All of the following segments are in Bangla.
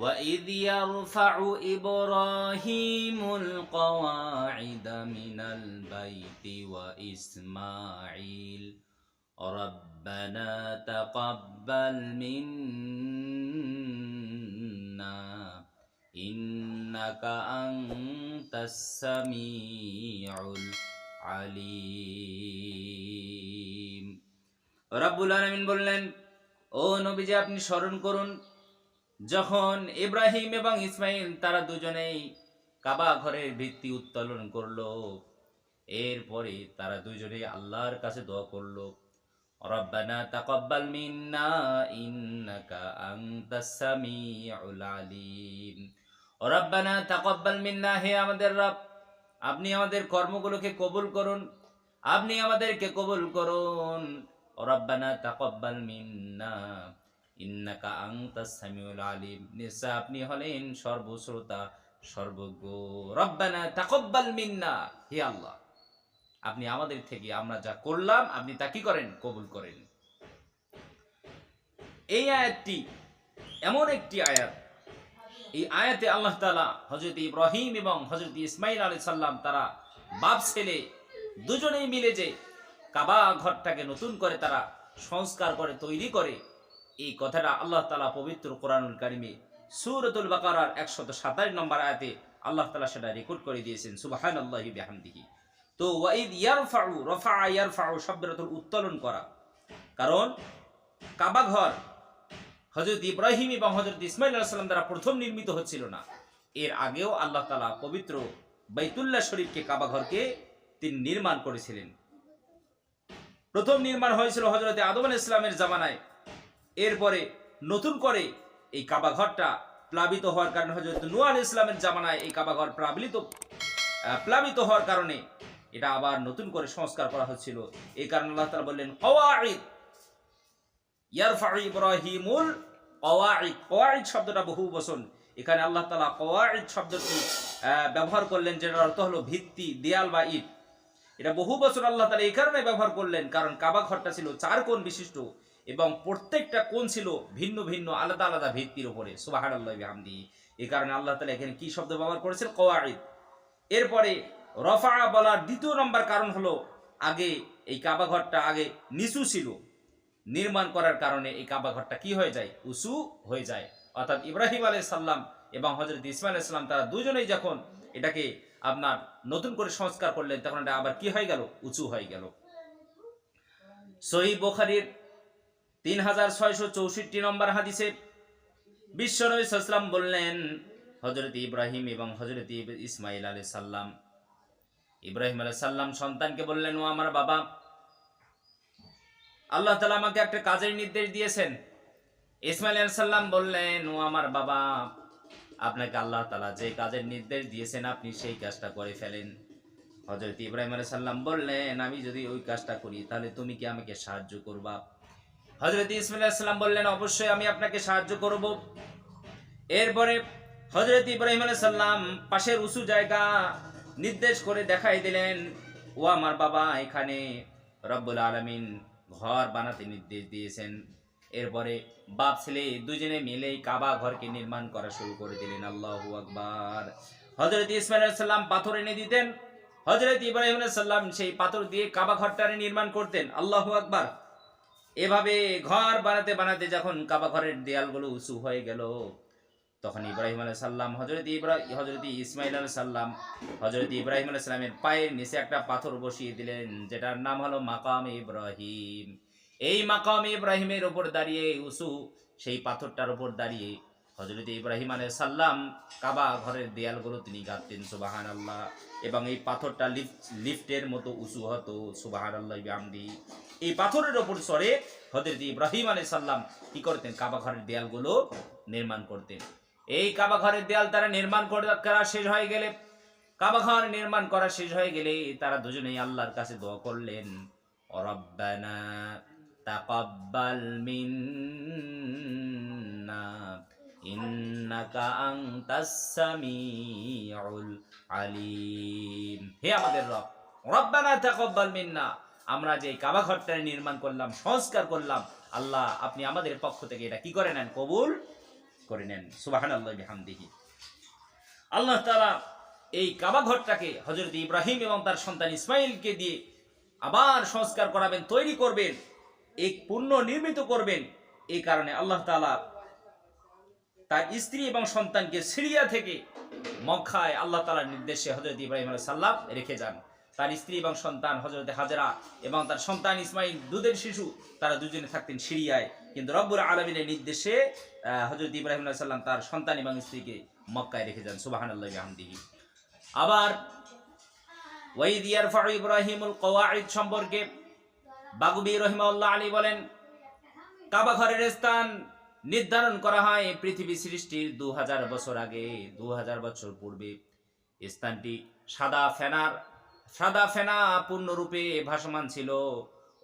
وإذ يرفع إبراهيم القواعد من البيت وإسماعيل ربنا تقبل منا إنك أنت السميع العليم রব্বুল আলামিন বললেন ও নবীজি আপনি স্মরণ করুন যখন ইব্রাহিম এবং ইসমাইল তারা দুজনেই কাবা ঘরের ভিত্তি উত্তোলন করল, এরপরে তারা দুজনেই আল্লাহর কাছে দোয়া করল, রব্বানা তাকাব্বাল মিন্না ইন্নাকা আনতাস সামিউল আলিম। রব্বানা তাকাব্বাল মিন্না, হে আমাদের রব, আপনি আমাদের কর্মগুলোকে কবুল করুন, আপনি আমাদেরকে কবুল করুন। রব্বানা তাকাব্বাল মিন্না ইন্নাকা সামিউল আলিম। নিশ্চয় আপনি হলেন সর্বশ্রোতা, সর্বজ্ঞ। রব্বানা তাকাব্বাল মিন্না। হে আল্লাহ, আপনি আমাদের থেকে আমরা যা করলাম, আপনি তা কি করেন? কবুল করেন। এই আয়াতটি এমন একটি আয়াত। এই আয়াতে আল্লাহ তাআলা হযরত ইব্রাহিম এবং হযরত ইসমাইল আলী সাল্লাম তারা বাপ, ছেলে দুজনেই মিলে যে কাবা ঘরটাকে নতুন করে তারা সংস্কার করে, তৈরি করে এই কথাটা আল্লাহ তালা পবিত্র কোরআনুল কারিমে সুরতুল বাকারার একশত সাতাশ নম্বর আয়াতে আল্লাহ তালা সেটা রেকর্ড করে দিয়েছেন সুবাহান আল্লাহি বিহামদিহি। তো ওয়াইদ ইয়ারফাউ রফা ইয়ারফাউ শব্দরাতুল উত্তোলন করা। কারণ কাবা ঘর হজরত ইব্রাহিম এবং হজরত ইসমাইল সাল্লাম দ্বারা প্রথম নির্মিত হচ্ছিল না। এর আগেও আল্লাহ তালা পবিত্র বাইতুল্লাহ শরীফকে কাবা ঘরকে তিনি নির্মাণ করেছিলেন। প্রথম নির্মাণ হয়েছিল হজরত আদম আলাইহিস ইসলামের জামানায়। এরপরে নতুন করে এই কাবা ঘরটা প্লাবিত হওয়ার কারণে হজরত আলাইহিস ইসলামের জামানায় এই কাবা ঘর প্লাবিত প্লাবিত হওয়ার কারণে এটা আবার নতুন করে সংস্কার করা হচ্ছিল। এই কারণে আল্লাহ তাআলা বললেন ইয়ারফাউ ইব্রাহিমুল শব্দটা বহু বচন। এখানে আল্লাহ তাআলা কওয়াইদ শব্দটি ব্যবহার করলেন, যেটার অর্থ হলো ভিত্তি, দেয়াল বা ইট। এটা বহু বছর আল্লাহ তালা এই কারণে ব্যবহার করলেন, কারণ কাবা ঘরটা ছিল চার কোণ বিশিষ্ট। এবং প্রত্যেকটা কোণ ছিল ভিন্ন ভিন্ন, আলাদা আলাদা ভিত্তির উপরে। সুবাহান আল্লাহ হামদি এই কারণে আল্লাহ তালা এখানে কি শব্দ ব্যবহার করেছেন? কওয়াইদ এরপরে রফা বলার দ্বিতীয় নম্বর কারণ হলো, আগে এই কাবা ঘরটা আগে নিচু ছিল। নির্মাণ করার কারণে এই কাবা ঘরটা কি হয়ে যায়? উঁচু হয়ে যায়। অর্থাৎ ইব্রাহিম আলাই সাল্লাম এবং হজরত ইসমাইল ইসলাম তারা দুজনেই যখন এটাকে আপনার নতুন করে সংস্কার করলেন, তখন এটা আবার কি হয়ে গেল? উঁচু হয়ে গেল। সহি বোখারির তিন হাজার ছয়শো চৌষট্টি নম্বর হাদিসে বিশ্বনবী সাল্লাম বললেন হজরত ইব্রাহিম এবং হজরত ইসমাইল আলাই সাল্লাম ইব্রাহিম আলাই সাল্লাম সন্তানকে বললেন, ও আমার বাবা, আল্লাহ তালা আমাকে একটা কাজের নির্দেশ দিয়েছেন। ইসমাইল আলাই সাল্লাম বললেন, ও আমার বাবা, আপনাকে আল্লাহ তালা যে কাজের নির্দেশ দিয়েছেন, আপনি সেই কাজটা করে ফেলেন। হজরত ইব্রাহিম আলাই সাল্লাম বললেন, আমি যদি ওই কাজটা করি, তাহলে তুমি কি আমাকে সাহায্য করবা? হজরত ইসমাইল বললেন, অবশ্যই আমি আপনাকে সাহায্য করব। এরপরে হজরত ইব্রাহিম আলাইহিস সালাম পাশের উঁচু জায়গা নির্দেশ করে দেখাই দিলেন, ও আমার বাবা, এখানে রব্বুল আলামিন ঘর বানাতে নির্দেশ দিয়েছেন। এরপরে বাপ, ছেলে দুজনে মিলেই কাবা ঘরকে নির্মাণ করা শুরু করে দিলেন। আল্লাহু আকবার। হজরত ইসমাইল আলাইহিস পাথর এনে দিতেন। হজরত ইব্রাহিম সালাম সেই পাথর দিয়ে কাবা ঘরটারে নির্মাণ করতেন। আল্লাহু আকবার। এভাবে ঘর বানাতে বানাতে যখন কাবা ঘরের দেয়ালগুলো উঁচু হয়ে গেল, তখন ইব্রাহিম আলাই সাল্লাম হজরত ইব্রাহিম হজরত ইসমাইল আলাই সাল্লাম হজরত ইব্রাহিম আলাই সাল্লামের পায়ের নিচে একটা পাথর বসিয়ে দিলেন, যেটার নাম হলো মাকাম ইব্রাহিম। এই মাকাম ইব্রাহিমের ওপর দাঁড়িয়ে, উঁচু সেই পাথরটার ওপর দাঁড়িয়ে হজরত ইব্রাহিম আলাই সাল্লাম কাবা ঘরের দেয়ালগুলো তিনি গাঁথতেন সুবাহান আল্লাহ এবং এই পাথরটা লিফট লিফটের মতো উঁচু হতো সুবাহান আল্লাহ আমদি এই পাথরের ওপর চড়ে হজরত ইব্রাহিম আলাই সাল্লাম কি করতেন? কাবা ঘরের দেয়ালগুলো নির্মাণ করতেন। এই কাবা ঘরের দেয়াল তারা নির্মাণ করে- করা শেষ হয়ে গেলে, কাবা ঘর নির্মাণ করা শেষ হয়ে গেলে তারা দুজনেই আল্লাহর কাছে দোয়া করলেন রব্বানা তাকাব্বাল মিন্না। হে আমাদের রব আমরা যে কাবা ঘরটা নির্মাণ করলাম, সংস্কার করলাম, আল্লাহ আপনি আমাদের পক্ষ থেকে এটা কি করে নেন? কবুল করে নেন। সুবাহান আল্লাহ বিহামদিহি। আল্লাহ তালা এই কাবা ঘরটাকে হজরত ইব্রাহিম এবং তার সন্তান ইসমাইলকে দিয়ে আবার সংস্কার করাবেন, তৈরি করবেন, এক পূর্ণ নির্মিত করবেন। এই কারণে আল্লাহ তাআলা তার স্ত্রী এবং সন্তানকে সিরিয়া থেকে মক্কায় আল্লাহ তাআলার নির্দেশে হজরত ইব্রাহিম আলাইহিস সালাম রেখে যান। তার স্ত্রী এবং সন্তান হজরত হাজরা এবং তার সন্তান ইসমাইল দুধের শিশু, তারা দুজনে থাকতেন সিরিয়ায়। কিন্তু রব্বুল আলমিনের নির্দেশে হজরত ইব্রাহিম আলাইহিস সালাম তার সন্তান এবং স্ত্রীকে মক্কায় রেখে যান। সুবাহানাল্লাহ বিহামদিহি। আবার, ওয়াইদ ইয়ারফাউ ইব্রাহিমুল কওয়াইদ সম্পর্কে বাগুবি রহিমাউল্লাহ আলী বলেন, কাবা ঘরের স্থান নির্ধারণ করা হয় পৃথিবী সৃষ্টির দু হাজার বছর আগে দু হাজার বছর পূর্বে। স্থানটি সাদা ফেনার, সাদা ফেনা পূর্ণরূপে ভাসমান ছিল।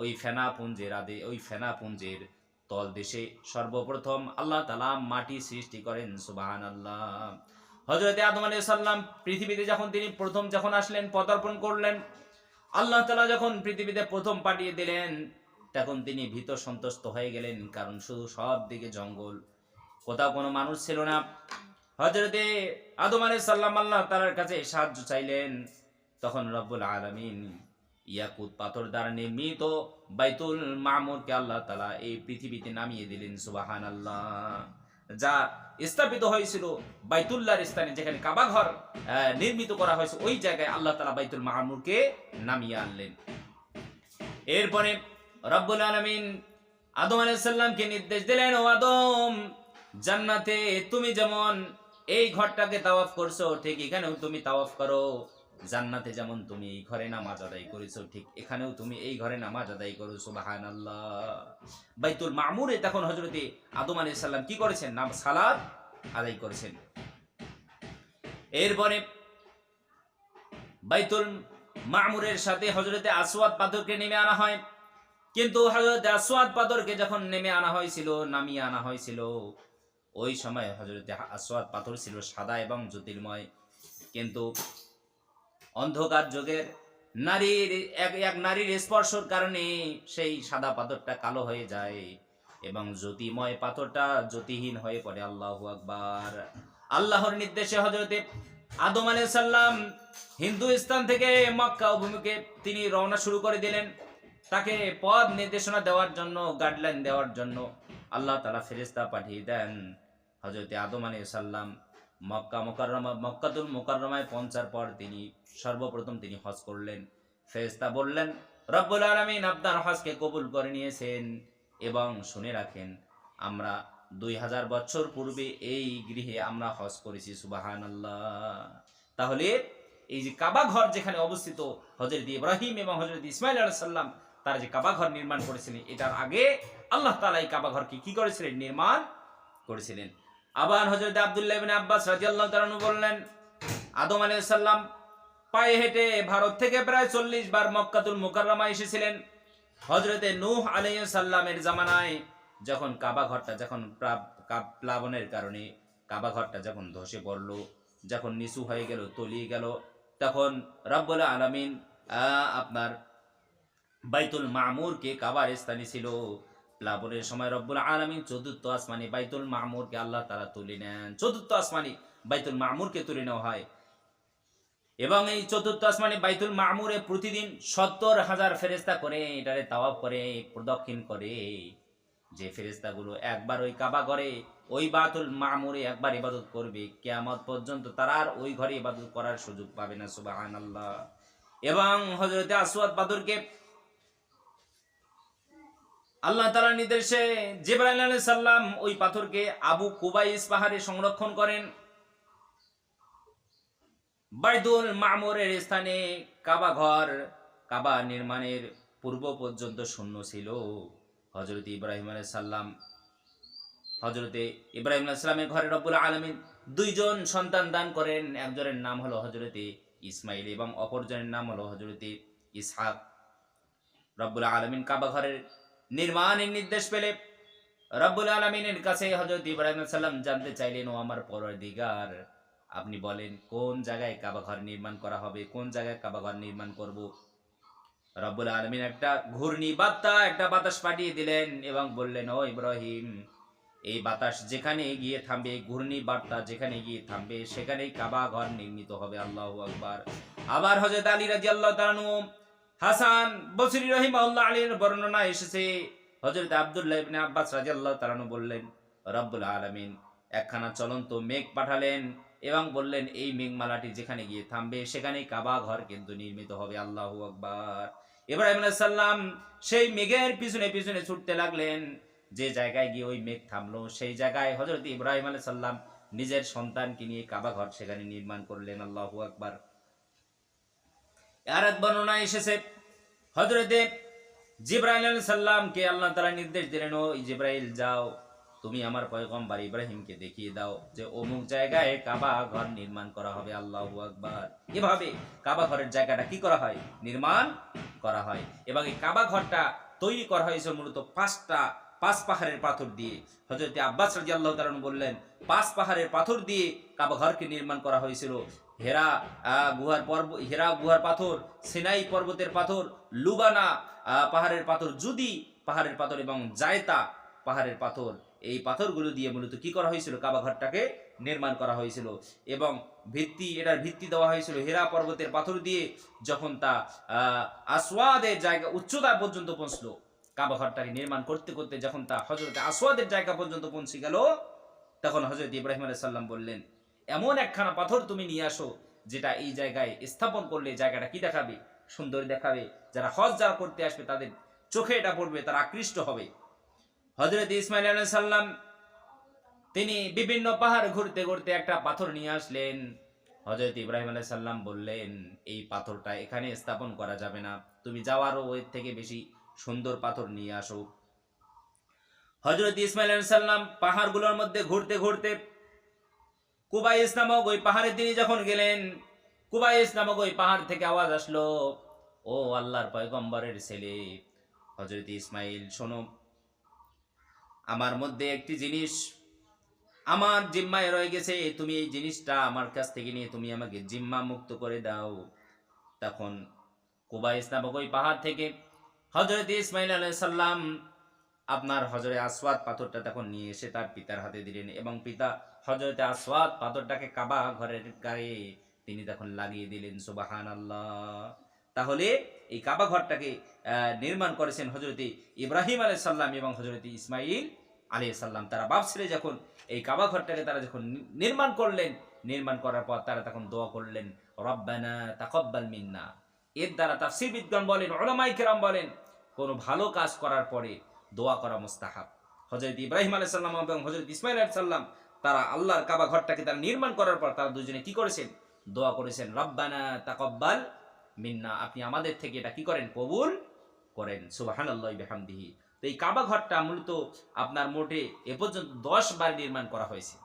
ওই ফেনা পুঞ্জের আদে, ওই ফেনা পুঞ্জের তল দেশে সর্বপ্রথম আল্লাহ তালা মাটি সৃষ্টি করেন সুবাহান আল্লাহ হজরত আদম আলী সাল্লাম পৃথিবীতে যখন তিনি প্রথম যখন আসলেন, পদার্পণ করলেন, আল্লাহ তালা যখন পৃথিবীতে প্রথম পাঠিয়ে দিলেন তখন তিনি ভীত সন্তুষ্ট হয়ে গেলেন কারণ শুধু সব দিকে জঙ্গল। কোথাও কোনো মানুষ ছিল না। হজরতে আদম আলী সাল্লাম আল্লাহ তালার কাছে সাহায্য চাইলেন। তখন রব্বুল আলমিন ইয়াকুত পাথর দ্বারা নির্মিত বাইতুল মামুরকে আল্লাহ তালা এই পৃথিবীতে নামিয়ে দিলেন সুবাহান আল্লাহ যা স্থাপিত হয়েছিল বাইতুল্লাহর স্থানে যেখানে কাবা ঘর আহ, নির্মিত করা হয়েছে ওই জায়গায় আল্লাহ তালা বাইতুল মামুরকে নামিয়ে আনলেন। এরপরে রব্বুল আলমিন আদম আলাইসাল্লামকে নির্দেশ দিলেন, ও আদম, জান্নাতে তুমি যেমন এই ঘরটাকে তাওয়াফ করছ, ঠিক এখানেও তুমি তাওয়াফ করো। জান্নাতে যেমন তুমি এই ঘরে নামাজ আদায় করেছ, ঠিক এখানেও তুমি এই ঘরে নামাজ আদায় করো সুবাহান আল্লাহ বাইতুল মামুরে তখন হজরতে আদম আলাইহিস সালাম কি করেছেন? নাম সালাদ আদায় করেছেন। এরপরে বাইতুল মামুরের সাথে হজরতে আসওয়াদ পাথরকে নেমে আনা হয়। কিন্তু হজরতে আসওয়াদ পাথরকে যখন নেমে আনা হয়েছিল, নামিয়ে আনা হয়েছিল, ওই সময় হজরতে আসওয়াদ পাথর ছিল সাদা এবং জ্যোতির্ময়। কিন্তু অন্ধকার যুগের নারীর, এক এক নারীর স্পর্শর কারণে সেই সাদা পাথরটা কালো হয়ে যায় এবং জ্যোতিময় পাথরটা জ্যোতিহীন হয়ে পড়ে। আল্লাহ আকবার। আল্লাহর নির্দেশে হজরতে আদম আলাইহিস সাল্লাম হিন্দুস্তান থেকে মক্কা অভিমুখে তিনি রওনা শুরু করে দিলেন। তাকে পথ নির্দেশনা দেওয়ার জন্য গাইডলাইন দেওয়ার জন্য আল্লাহ তালা ফেরেস্তা পাঠিয়ে দেন। হজরতে আদম আলাইহিস সাল্লাম মক্কা মোকাররমা, মক্কাতুল মোকাররমায় পৌঁছার পর তিনি সর্বপ্রথম তিনি হজ করলেন। ফেরেশতা বললেন, রব্বুল আলামিন, আপনার হজকে কবুল করে নিয়েছেন এবং শুনে রাখেন, আমরা দুই হাজার বছর পূর্বে এই গৃহে আমরা হজ করেছি সুবাহান আল্লাহ তাহলে এই যে কাবা ঘর যেখানে অবস্থিত হজরত ইব্রাহিম এবং হজরত ইসমাইল আলাইহিস সাল্লাম তারা যে কাবা ঘর নির্মাণ করেছিলেন, এটার আগে আল্লাহ তাআলা এই কাবা ঘরকে কি করেছিলেন? নির্মাণ করেছিলেন। আবার হজরত আব্দুল্লাহ আব্বাস রাদিয়াল্লাহু তাআলা বললেন, আদম আলাইহিস সালাম পায়ে হেঁটে ভারত থেকে প্রায় চল্লিশ বার মক্কাতুল মুকাররমা এসেছিলেন। হজরতে নূহ আলাইহিস সাল্লামের জামানায় যখন কাবা ঘরটা যখন প্লাবনের কারণে কাবা ঘরটা যখন ধসে পড়ল, যখন নিচু হয়ে গেল, তলিয়ে গেল, তখন রব্বুল আলামিন আপনার বাইতুল মামুরকে কাবার স্থানে ছিল। প্লাবনের সময় রব্বুল আলামিন চতুর্থ আসমানি বাইতুল মামুরকে আল্লাহ তারা তুলে নেন। চতুর্থ আসমানি বাইতুল মামুরকে তুলে নেওয়া হয়। এবং এই চতুর্থ আসমানি বাইতুল মামুরে প্রতিদিন সত্তর হাজার ফেরেস্তা করে, এটারে তাওয়াফ করে, প্রদক্ষিণ করে। যে ফেরেস্তাগুলো একবার ওই কাবা ঘরে, ওই বাতুল মামুরে একবার ইবাদত করবে, কেয়ামত পর্যন্ত তারা আর ওই ঘরে ইবাদত করার সুযোগ পাবে না, সুবহানাল্লাহ। এবং হজরতে আসওয়াদ বাদরকে আল্লাহ তালার নির্দেশে জিব্রাইল সাল্লাম ওই পাথরকে আবু কুবাইস পাহাড়ে সংরক্ষণ করেন। বাইদুল মামুরের স্থানে কাবা ঘর, কাবা নির্মাণের পূর্ব পর্যন্ত শূন্য ছিল। হজরত ইব্রাহিম আলাইহিস সাল্লাম হজরতে ইব্রাহিম সালামের ঘরে রব্বুল আলমিন দুইজন সন্তান দান করেন। একজনের নাম হলো হজরতে ইসমাইল এবং অপরজনের নাম হলো হজরতে ইসহাক। রব্বুল আলমিন কাবা ঘরের নির্মাণের নির্দেশ পেলে রব্বুল আলমিনের কাছে হজরত ইব্রাহিম সাল্লাম জানতে চাইলেন, ও আমার পরদিগার, আপনি বলেন কোন জায়গায় কাবা ঘর নির্মাণ করা হবে, কোন জায়গায় কাবা ঘর নির্মাণ করব? রব্বুল আলমিন একটা ঘূর্ণি বার্তা, একটা বাতাস পাঠিয়ে দিলেন এবং বললেন, ও ইব্রাহিম, এই বাতাস যেখানে গিয়ে থামবে ঘূর্ণি বার্তা যেখানে গিয়ে থামবে, সেখানেই কাবা ঘর নির্মিত হবে, আল্লাহ আকবার। আবার হজরত আলী রাজি আল্লাহ হাসান বসরি রহিমাউল্লাহ আলীর বর্ণনা এসেছে। হজরত আব্দুল্লাহ ইবনে আব্বাস রাজি আল্লাহ তালানু বললেন, রব্বুল আলমিন একখানা চলন্ত মেঘ পাঠালেন এবং বললেন, এই মেঘমালাটি যেখানে গিয়ে থামবে সেখানেই কাবা ঘর কিন্তু নির্মিত হবে। আল্লাহ আকবার। ইব্রাহিম সাল্লাম সেই মেঘের পিছনে পিছনে ছুটতে লাগলেন। যে জায়গায় গিয়ে ওই মেঘ থামলো, সেই জায়গায় হজরত ইব্রাহিম আলাই সাল্লাম নিজের সন্তানকে নিয়ে কাবা ঘর সেখানে নির্মাণ করলেন। আল্লাহ আকবার। আর এক বর্ণনা এসেছে হজরতে জিব্রাইল সাল্লামকে আল্লাহ তালা নির্দেশ দিলেন, ও জিব্রাইল, যাও। তুমি আমার পয়গম্বর ইব্রাহিমকে দেখিয়ে দাও যে অমুক জায়গায় কাবা ঘর নির্মাণ করা হবে। আল্লাহ আকবার। এভাবে কাবা ঘরের জায়গাটা কি করা হয়? নির্মাণ করা হয়। এবং এই কাবা ঘরটা তৈরি করা হয়েছে মূলত পাঁচটা, পাঁচ পাহাড়ের পাথর দিয়ে। হজরত আব্বাস রাজি আল্লাহ তালন বললেন, পাঁচ পাহাড়ের পাথর দিয়ে কাবা ঘরকে নির্মাণ করা হয়েছিল। হেরা গুহার পর্ব, হেরা গুহার পাথর, সিনাই পর্বতের পাথর, লুবানা পাহাড়ের পাথর, জুদি পাহাড়ের পাথর এবং জায়তা পাহাড়ের পাথর। এই পাথরগুলো দিয়ে মূলত কি করা হয়েছিল? কাবা ঘরটাকে নির্মাণ করা হয়েছিল এবং ভিত্তি, এটার ভিত্তি দেওয়া হয়েছিল হেরা পর্বতের পাথর দিয়ে যখন তা আসওয়াদের জায়গা, উচ্চতা পর্যন্ত পৌঁছলো। কাবা ঘরটাকে নির্মাণ করতে করতে যখন তা হজরত আসওয়াদের জায়গা পর্যন্ত পৌঁছে গেল, তখন হজরত ইব্রাহিম আলাইহিস সাল্লাম বললেন এমন একখানা পাথর তুমি নিয়ে আসো, যেটা এই জায়গায় স্থাপন করলে জায়গাটা কি দেখাবে? সুন্দর দেখাবে। যারা হজ যারা করতে আসবে, তাদের চোখে এটা পড়বে, তারা আকৃষ্ট হবে। হজরত ইসমাইল আলাইহিস সাল্লাম তিনি বিভিন্ন পাহাড় ঘুরতে ঘুরতে একটা পাথর নিয়ে আসলেন। হজরত ইব্রাহিম আলাইহিস সাল্লাম বললেন, এই পাথরটা এখানে স্থাপন করা যাবে না। তুমি যাওয়ারও এর থেকে বেশি সুন্দর পাথর নিয়ে আসো। হজরত ইসমাইল আলাইহিস সাল্লাম পাহাড়গুলোর মধ্যে ঘুরতে ঘুরতে কুবাইস নামক ওই পাহাড়ে তিনি যখন গেলেন কুবাইস নামক ওই পাহাড় থেকে আওয়াজ আসলো, ও আল্লাহর পয়গম্বরের ছেলে হজরত ইসমাইল শোনো, আমার মধ্যে একটি জিনিস আমার জিম্মায় রয়ে গেছে, তুমি এই জিনিসটা আমার কাছ থেকে নিয়ে তুমি আমাকে জিম্মা মুক্ত করে দাও। তখন কুবাইস নামক ওই পাহাড় থেকে হজরত ইসমাইল আলাইসাল্লাম আপনার হজরে আসওয়াদ পাথরটা তখন নিয়ে এসে তার পিতার হাতে দিলেন এবং পিতা হজরতে আসওয়াদ পাথরটাকে কাবা ঘরের গায়ে তিনি তখন লাগিয়ে দিলেন সুবাহান আল্লাহ তাহলে এই কাবা ঘরটাকে নির্মাণ করেছেন হজরতে ইব্রাহিম আলাই সাল্লাম এবং হজরতে ইসমাইল আলী সাল্লাম তারা বাপ ছেলে যখন এই কাবা ঘরটাকে তারা যখন নির্মাণ করলেন, নির্মাণ করার পর তারা তখন দোয়া করলেন, রব্বানা তাকব্বাল মিন্না। এর দ্বারা তাফসির বিদ্বান বলেন ওলামাই কেরাম বলেন, কোনো ভালো কাজ করার পরে দোয়া করা মুস্তাহাব। হজরত ইব্রাহিম আলাই সাল্লাম এবং হজরত ইসমাইল আলাই সাল্লাম তারা আল্লাহর কাবা ঘরটাকে তারা নির্মাণ করার পর তারা দুজনে কি করেছেন? দোয়া করেছেন, রব্বানা তাকব্বাল মিন্না। আপনি আমাদের থেকে এটা কি করেন? কবুল করেন। সুবাহান আল্লাহ তো এই কাবা ঘরটা মূলত আপনার মোটে এ পর্যন্ত দশ বার নির্মাণ করা হয়েছে।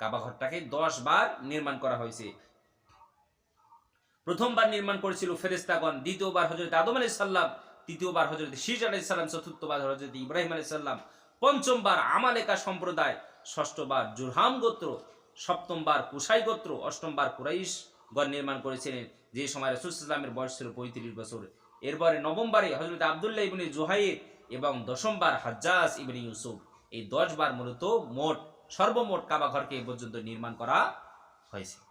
কাবা ঘরটাকে দশ বার নির্মাণ করা হয়েছে। প্রথমবার নির্মাণ করেছিল ফেরেস্তাগণ দ্বিতীয়বার হজরত আদম আলাই সাল্লাম তৃতীয়বার হজরত শীষ আলাই সাল্লাম চতুর্থবার হজরত ইব্রাহিম আলি সাল্লাম পঞ্চমবার আমালেকা সম্প্রদায় ষষ্ঠবার জুরহাম গোত্র সপ্তমবার কুশাই গোত্র অষ্টমবার কুরাইশ গড় নির্মাণ করেছিলেন। যে সময় রসুলামের বয়স ছিল পঁয়ত্রিশ বছর। এরপরে নবমবারে হজরত আবদুল্লাহ ইবনে জুহাইর এবং দশমবার হাজ্জাজ ইবনে ইউসুফ। এই দশবার মূলত মোট, সর্বমোট কাবাঘরকে এ পর্যন্ত নির্মাণ করা হয়েছে।